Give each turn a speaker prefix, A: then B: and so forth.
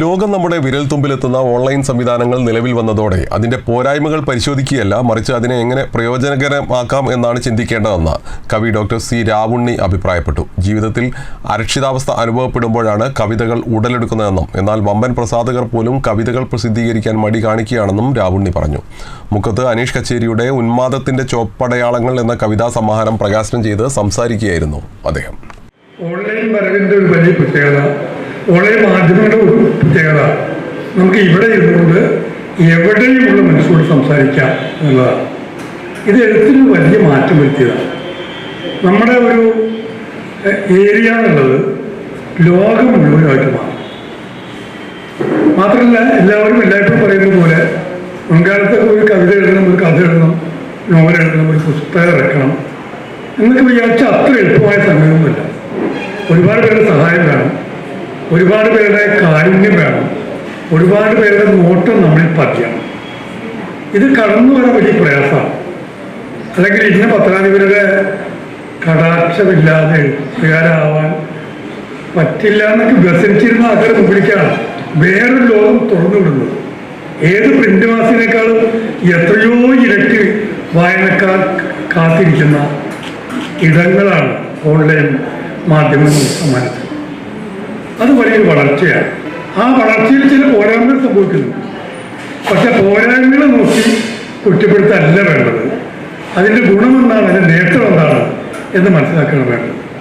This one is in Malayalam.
A: ലോകം നമ്മുടെ വിരൽത്തുമ്പിലെത്തുന്ന ഓൺലൈൻ സംവിധാനങ്ങൾ നിലവിൽ വന്നതോടെ അതിന്റെ പോരായ്മകൾ പരിശോധിക്കുകയല്ല മറിച്ച് അതിനെ എങ്ങനെ പ്രയോജനകരമാക്കാം എന്നാണ് ചിന്തിക്കേണ്ടതെന്ന് കവി ഡോക്ടർ സി രാവുണ്ണി അഭിപ്രായപ്പെട്ടു. ജീവിതത്തിൽ അരക്ഷിതാവസ്ഥ അനുഭവപ്പെടുമ്പോഴാണ് കവിതകൾ ഉടലെടുക്കുന്നതെന്നും എന്നാൽ വമ്പൻ പ്രസാധകർ പോലും കവിതകൾ പ്രസിദ്ധീകരിക്കാൻ മടി കാണിക്കുകയാണെന്നും രാവുണ്ണി പറഞ്ഞു. മുക്കത്ത് അനീഷ് കച്ചേരിയുടെ ഉന്മാദത്തിന്റെ ചോപ്പടയാളങ്ങൾ എന്ന കവിതാ സമാഹാരം പ്രകാശനം ചെയ്ത് സംസാരിക്കുകയായിരുന്നു അദ്ദേഹം.
B: ഓൺലൈൻ വരവിന്റെ ഒരു വലിയ പ്രത്യേകത ഓൺലൈൻ മാധ്യമങ്ങളുടെ ഒരു പ്രത്യേകത. നമുക്ക് ഇവിടെ ഇരുന്നുകൊണ്ട് എവിടെയുമുള്ള മനുഷ്യരോട് സംസാരിക്കാം എന്നുള്ളതാണ്. ഇത് എഴുത്തിന് വലിയ മാറ്റം വരുത്തിയതാണ്. നമ്മുടെ ഒരു ഏരിയ എന്നുള്ളത് ലോകം മുഴുവനായിട്ട് മാറും. മാത്രമല്ല എല്ലാവരും എല്ലായ്പ്പോഴും പറയുന്ന പോലെ മുൻകാലത്തൊക്കെ ഒരു കവിത എഴുതണം ഒരു കഥ എഴുതണം നോവൽ എഴുതണം ഒരു പുസ്തകം ഇറക്കണം എന്നൊക്കെ വിചാരിച്ച അത്ര എളുപ്പമായ സംഗതിയൊന്നുമില്ല ഒരുപാട് പേരുടെ സഹായം വേണം. ഒരുപാട് പേരുടെ കാരുണ്യം വേണം. ഒരുപാട് പേരുടെ നോട്ടം നമ്മളിൽ പതിയണം. ഇത് കടന്നു വരാൻ വലിയ പ്രയാസമാണ്. അല്ലെങ്കിൽ ഇന്ന പത്രാധിപരുടെ കടാക്ഷമില്ലാതെ എഴുത്തുകാരാവാൻ പറ്റില്ല എന്നൊക്കെ വ്യസനിച്ചിരുന്ന ആൾക്കാരെ മുമ്പിലേക്കാണ് വേറൊരു ലോകം തുറന്നു വിടുന്നത്. ഏത് പ്രിന്റ് മാസിനേക്കാളും എത്രയോ ഇരട്ടി വായനക്കാർ കാത്തിരിക്കുന്ന ഇടങ്ങളാണ് ഓൺലൈൻ മാധ്യമങ്ങൾ സമ്മാനിച്ചത് അത് വലിയൊരു വളർച്ചയാണ്. ആ വളർച്ചയിൽ ചില പോരായ്മകൾ സംഭവിക്കുന്നു പക്ഷെ പോരായ്മകളെ നോക്കി കുറ്റപ്പെടുത്തല്ല വേണ്ടത്. അതിന്റെ ഗുണമെന്താണ് അതിന്റെ നേട്ടം എന്താണ്? എന്ന് മനസ്സിലാക്കണം വേണ്ടത്.